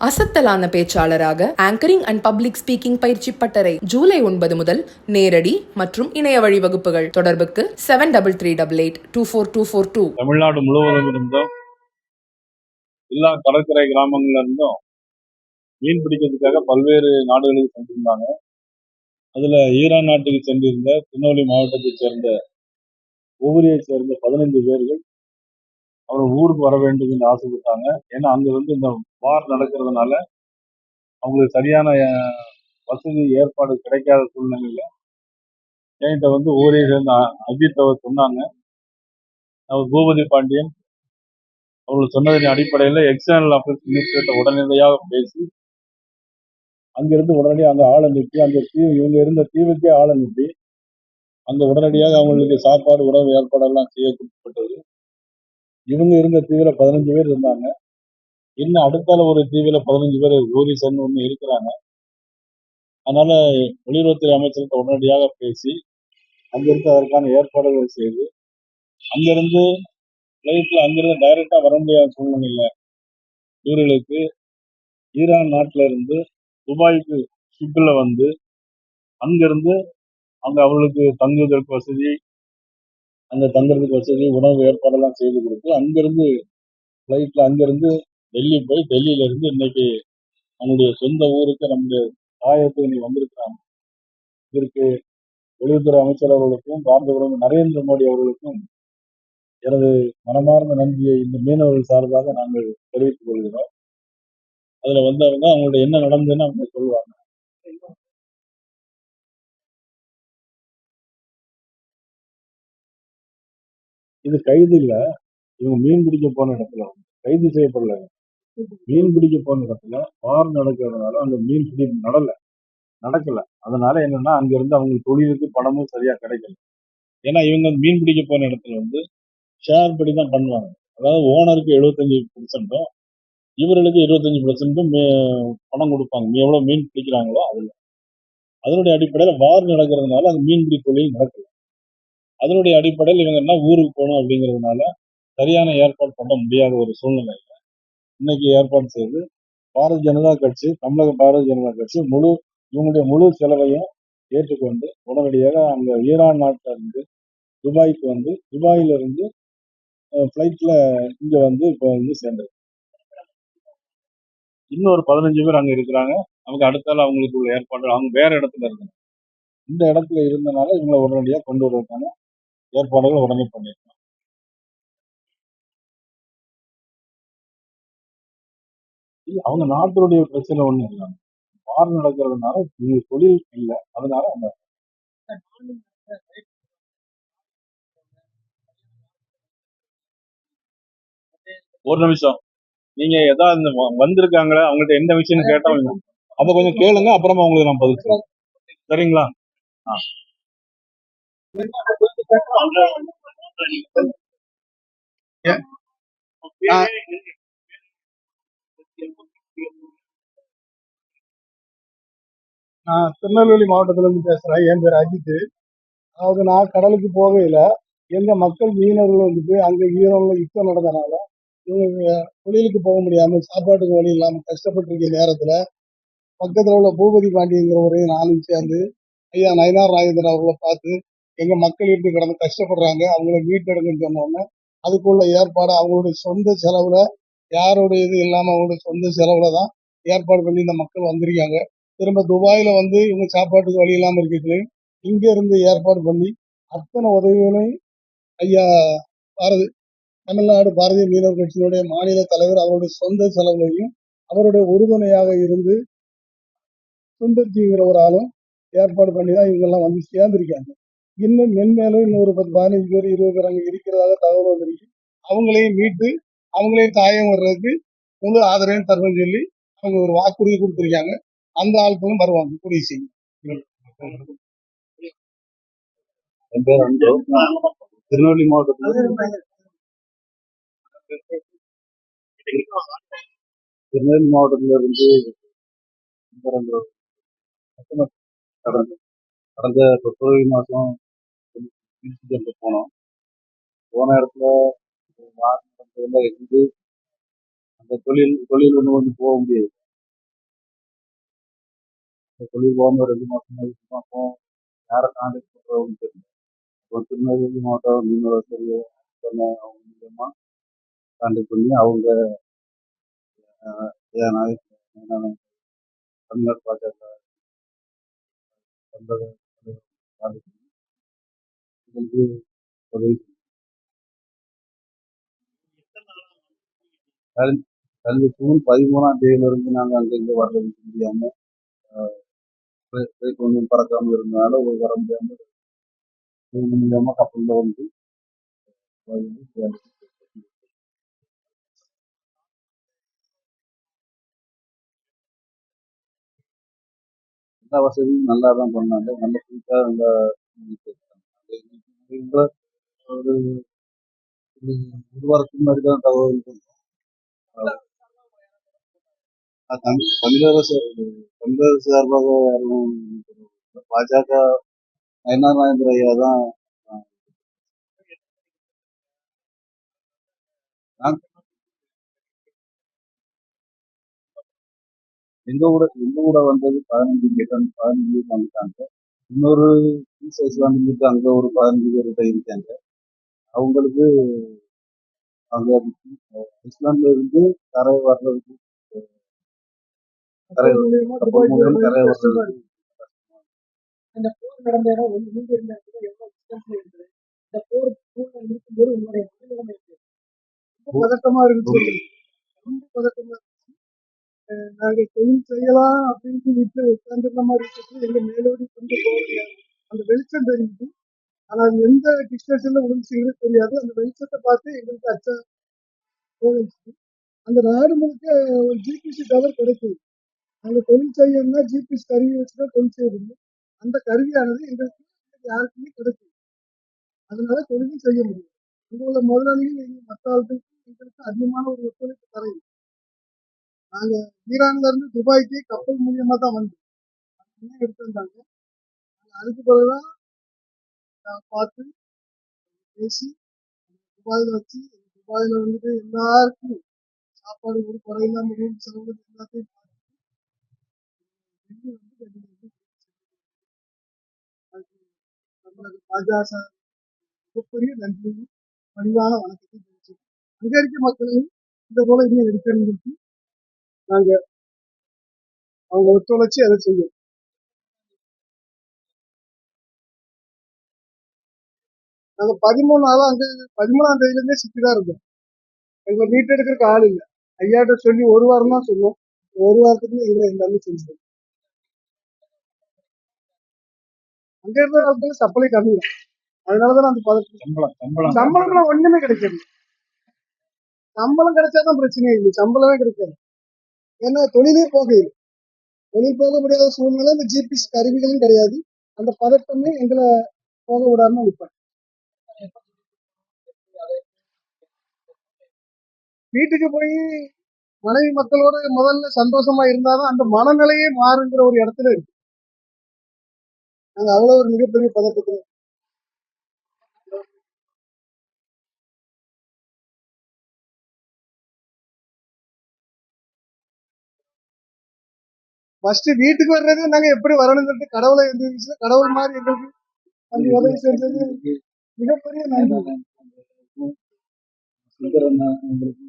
அசத்தலான பேச்சாளராக anchoring and public speaking பயிற்சி பட்டறை ஜூலை ஒன்பது முதல் நேரடி மற்றும் இணைய வழி வகுப்புகள் தொடர்புக்கு seven double three double eight two four two four two Tamil Nadu முழுவதும் இருந்தும் எல்லா கடற்கரை கிராமங்கள்ல இருந்தும் மீன் பிடிக்கிறதுக்காக பல்வேறு நாடுகளுக்கு சென்றிருந்தாங்க. அதுல ஈரான் நாட்டுக்கு சென்றிருந்த திருநெல்வேலி மாவட்டத்தைச் சேர்ந்த ஊரியை சேர்ந்த பதினைந்து பேர்கள் அவர் ஊருக்கு வர வேண்டும் என்று ஆசைப்பட்டாங்க. ஏன்னா அங்கே வந்து இந்த வார் நடக்கிறதுனால அவங்களுக்கு சரியான வசதி ஏற்பாடு கிடைக்காத சூழ்நிலையில் என்கிட்ட வந்து ஊரை சேர்ந்த அஜித் அவர் சொன்னாங்க. அவர் பூபதி பாண்டியன் அவர்கள் சொன்னதின் அடிப்படையில் எக்ஸ்டர்னல் அஃபேர்ஸ் மினிஸ்டர்கிட்ட உடனடியாக பேசி அங்கிருந்து உடனடியாக அங்கே ஆள் அனுப்பி அந்த தீவு இவங்க இருந்த தீவுக்கே ஆள் அனுப்பி அந்த உடனடியாக அவங்களுக்கு சாப்பாடு உணவு ஏற்பாடெல்லாம் செய்யப்பட்டது இவங்க இருந்த தீவில் பதினஞ்சு பேர் இருந்தாங்க. இன்னும் அடுத்தால ஒரு தீவில் பதினஞ்சு பேர் டூரிசம் ஒன்று இருக்கிறாங்க. அதனால வெளியுறவுத்துறை அமைச்சர்கிட்ட உடனடியாக பேசி அங்கிருந்து அதற்கான ஏற்பாடுகள் செய்து அங்கிருந்து ஃப்ளைட்டில் அங்கிருந்து டைரெக்டாக வர முடியாத சூழ்நிலையில் இவர்களுக்கு ஈரான் நாட்டிலிருந்து துபாய்க்கு ஷிப்பில் வந்து அங்கிருந்து அங்கே அவர்களுக்கு தங்குவதற்கு வசதி அங்கே தங்குறதுக்கு வசதி உணவு ஏற்பாடெல்லாம் செய்து கொடுத்து அங்கேருந்து ஃப்ளைட்டில் அங்கேருந்து டெல்லி போய் டெல்லியிலேருந்து இன்னைக்கு நம்முடைய சொந்த ஊருக்கு நம்முடைய தாயத்துக்கு இன்னைக்கு வந்திருக்கிறாங்க. இதற்கு வெளியுறவுத்துறை அமைச்சர் அவர்களுக்கும் பாரத பிரதமர் நரேந்திர மோடி அவர்களுக்கும் எனது மனமார்ந்த நன்றியை இந்த மீனவர்கள் சார்பாக நாங்கள் தெரிவித்துக் கொள்கிறோம். அதில் வந்தவங்க அவங்களுடைய என்ன நடந்ததுன்னு அவங்க சொல்லுவாங்க. இது கைது இல்லை. இவங்க மீன் பிடிக்க போன இடத்துல வந்து கைது செய்யப்படலைங்க மீன் பிடிக்க போன இடத்துல பார் நடக்கிறதுனால அந்த மீன் பிடி நடல நடக்கல. அதனால என்னன்னா அங்க இருந்து அவங்க தொழிலுக்கு பணமும் சரியா கிடைக்கல. ஏன்னா இவங்க மீன் பிடிக்க போன இடத்துல வந்து ஷேர் படி தான் பண்ணுவாங்க. அதாவது ஓனருக்கு எழுபத்தஞ்சு பர்சன்ட்டும் இவர்களுக்கு இருபத்தஞ்சு பர்சன்ட்டும் பணம் கொடுப்பாங்க. எவ்வளோ மீன் பிடிக்கிறாங்களோ அதில். அதனுடைய அடிப்படையில் வார் நடக்கிறதுனால அந்த மீன்பிடி தொழில் நடக்கல. அதனுடைய அடிப்படையில் இவங்க என்ன ஊருக்கு போகணும் அப்படிங்கிறதுனால சரியான ஏற்பாடு பண்ண முடியாத ஒரு சூழ்நிலை. இன்னைக்கு ஏற்பாடு செய்து பாரதிய ஜனதா கட்சி தமிழக பாரதிய ஜனதா கட்சி முழு இவங்களுடைய முழு செலவையும் ஏற்றுக்கொண்டு உடனடியாக அங்க ஈரான் நாட்டில இருந்து துபாய்க்கு வந்து துபாயில இருந்து ஃப்ளைட்ல இங்க வந்து இப்போ வந்து சேர்ந்தது. இன்னொரு பதினஞ்சு பேர் அங்க இருக்கிறாங்க. அவங்க அடுத்தால அவங்களுக்கு உள்ள ஏற்பாடு அவங்க வேற இடத்துல இருக்காங்க இந்த இடத்துல இருந்தனால இவங்களை உடனடியாக கொண்டு வருவதற்கான ஏற்பாடுகள் உடனே பண்ணிருக்கோம் அவங்க நாட்டினுடைய பிரச்சனை ஒண்ணு இல்லை. வார் நடக்கிறதுனால இவங்க தொழில் இல்லை. அதனால அவங்க ஒரு நிமிஷம். நீங்க ஏதாவது இந்த வ- அவங்கள்ட்ட எந்த விஷயம்னு கேட்டவங்க அப்ப கொஞ்சம் கேளுங்க. அப்புறமா உங்களுக்கு நான் பதில் சரிங்களா? ஆ. நான் திருநெல்வேலி மாவட்டத்துல இருந்து பேசுறேன். என் பேர் அஜித் அதாவது நான் கடலுக்கு போகையில எங்க மக்கள் மீனவர்கள் வந்துட்டு அங்க ஈரோன்ல யுத்தம் நடந்தனால இவங்க தொழிலுக்கு போக முடியாம சாப்பாட்டுக்கு வழி இல்லாம கஷ்டப்பட்டு இருக்க நேரத்துல பக்கத்துல உள்ள பூபதி பாண்டியங்கிறவரையும் நானும் சேர்ந்து ஐயா நயனார் நாகேந்திரன் அவர்களை பார்த்து எங்க மக்கள் எப்படி கிடந்து கஷ்டப்படுறாங்க அவங்கள மீட்டெடுங்கன்னு சொன்னோன்னே அதுக்குள்ள ஏற்பாடு அவங்களுடைய சொந்த செலவுல யாருடைய இது இல்லாம அவங்களுடைய சொந்த செலவுல தான் ஏற்பாடு பண்ணி இந்த மக்கள் வந்திருக்காங்க. திரும்ப துபாயில வந்து இவங்க சாப்பாட்டுக்கு வழி இல்லாம இருக்கிறதுலையும் இங்க இருந்து ஏற்பாடு பண்ணி அத்தனை உதவிகளையும் ஐயா பாரதி தமிழ்நாடு பாரதிய மீனவர் கட்சியினுடைய மாநில தலைவர் அவருடைய சொந்த செலவுலையும் அவருடைய உறுதுணையாக இருந்து சுந்தர்ஜிங்கிற ஒரு ஆளும் ஏற்பாடு பண்ணி தான் இவங்கெல்லாம் வந்து சேர்ந்திருக்காங்க. இன்னும் மென்மேலும் இன்னொரு பத்து பதினஞ்சு பேர் இருபது பேர் அங்கே இருக்கிறதாக தகவல் வந்திருக்கு. அவங்களையும் மீட்டு அவங்களையும் காயம் வர்றதுக்கு முழு ஆதரவையும் தருவேன்னு சொல்லி அவங்க ஒரு வாக்குறுதி கொடுத்துருக்காங்க. அந்த ஆட்களும் வருவாங்க கூடிய சீக்கிரம். என் பேர் அன்பு. திருநெல்வேலி மாவட்டத்தில் திருநெல்வேலி மாவட்டத்துல இருந்து கடந்த கடந்த கடந்த பிப்ரவரி மாதம் திருச்சி போனோம். போன இடத்துல வார் இருந்து அந்த தொழில் தொழில் ஒன்று வந்து போக முடியாது. அந்த தொழில் போகாமல் ரெண்டு மாசம் அப்போ யாரை கான்டாக்ட் பண்ணுறவங்க தெரியல. ஒரு திருநெல்வேலி மாவட்டம் மீனவசரி தெரிய அவங்க மூலியமாக கான்டாக்ட் பண்ணி அவங்க என்னென்ன தமிழ்நாடு பாஜக தமிழக கான்டாக்ட் வந்து உதவி கல்வி ஜூன் பதிமூணாம் தேதியிலிருந்து நாங்கள் அங்கேருந்து வர முடியாமல் ஒன்றும் பறக்காமல் இருந்தனால ஒரு வர முடியாமல் முடியாமல் கப்பலில் வந்து வந்து எல்லா வசதியும் நல்லா தான் பண்ணாங்க. நல்ல புதுசாக நல்லா ஒரு ஒரு வாரத்துக்கு முன்னாடி தான் தகவல் கொடுத்தோம். அஹ் தமிழ் தமிழக சா- தமிழக சார்பாக யாரும் பாஜக நயனார் நாயந்திர ஐயா தான் எங்க கூட எங்க கூட வந்தது பதினஞ்சு பேர் பதினஞ்சு வந்துட்டாங்க இன்னொரு இஸ்லாமிக்கு அங்க ஒரு பதினஞ்சு பேர்கிட்ட இருக்காங்க. அவங்களுக்கு அங்க இஸ்லாம்ல இருந்து கரை வர்றதுக்கு கரை கரை. அந்த போர் நடந்த இடம் வந்து நீங்க இருந்த இடத்துல எவ்வளவு டிஸ்டன்ஸ்ல இருக்குது இந்த போர் சூழ்நிலை இருக்கும்போது உங்களுடைய மனநிலைமை இருக்கு ரொம்ப பதட்டமா சொல்லுங்க ரொம்ப பதட்டமா நாங்க தொழில் செய்யலாம் அப்படின்னு சொல்லிட்டு உட்காந்துருந்த மாதிரி இருக்கிறது எங்க மேலோடி கொண்டு போறீங்க அந்த வெளிச்சம் தெரியுது. ஆனா அது எந்த டிஸ்டன்ஸ்ல விழுந்துச்சுங்கிறது தெரியாது. அந்த வெளிச்சத்தை பார்த்து எங்களுக்கு அச்சா போகுது அந்த நாடு முழுக்க ஒரு ஜிபிசி டவர் கிடைக்குது. நாங்க தொழில் செய்யணும்னா ஜிபிஎஸ் கருவி வச்சுதான் தொழில் செய்யணும் அந்த கருவியானது எங்களுக்கு யாருக்குமே கிடைக்குது அதனால தொழிலும் செய்ய முடியும் உங்களோட முதலாளிகள் எங்க மற்ற ஆட்களுக்கு எங்களுக்கு அதிகமான ஒரு ஒத்துழைப்பு தரையும் நாங்க ஈரான்ல இருந்து துபாய்க்கு கப்பல் மூலியமா தான் வந்தோம். எடுத்து வந்தாங்க. அதுக்கு பிறகுதான் பார்த்து பேசி துபாயில வச்சு துபாயில வந்துட்டு எல்லாருக்கும் சாப்பாடு ஒரு குறை இல்லாம ரூம் செலவு எல்லாத்தையும் பார்த்து வந்து பாஜக மிகப்பெரிய நன்றியும் பணிவான வணக்கத்தை அங்கே அங்க இருக்க மக்களையும் இந்த போல இன்னும் இருக்கிறவங்களுக்கு நாங்க அவங்க ஒத்துழைச்சு அதை செய்யும். நாங்க பதிமூணு நாளா அங்க பதிமூணாம் தேதியில இருந்தே சிக்கிதான் இருந்தோம் எங்களை மீட் எடுக்கிறதுக்கு ஆள் இல்லை. ஐயாட்ட சொல்லி ஒரு வாரம் தான் சொன்னோம். ஒரு வாரத்துக்கு எங்களை எல்லாமே செஞ்சோம் அங்க இருந்த காலத்துல சப்ளை கம்மி. தான் அதனாலதான் அந்த பதட்டம் சம்பளம் சம்பளம். சம்பளம்லாம் ஒண்ணுமே கிடைக்காது சம்பளம் கிடைச்சாதான் பிரச்சனையே இல்லை. சம்பளமே கிடைக்காது. ஏன்னா தொழிலே போகையில் தொழில் போக முடியாத சூழ்நிலை இந்த ஜிபிஎஸ் கருவிகளும் கிடையாது. அந்த பதட்டமே எங்களை போக விடாம நிற்பாங்க வீட்டுக்கு போய் மனைவி மக்களோட முதல்ல சந்தோஷமா இருந்தாதான் அந்த மனநிலையே மாறுங்கிற ஒரு இடத்துல இருக்கு. நாங்க அவ்வளவு ஒரு மிகப்பெரிய பதட்டத்துல ஃபர்ஸ்ட் வீட்டுக்கு வர்றது நாங்க எப்படி வரணுங்கிறது கடவுளை இருந்துச்சு கடவுள் மாதிரி எங்களுக்கு அந்த உதவி செஞ்சது. மிகப்பெரிய நன்றி. சுந்தரண்ணா உங்களுக்கு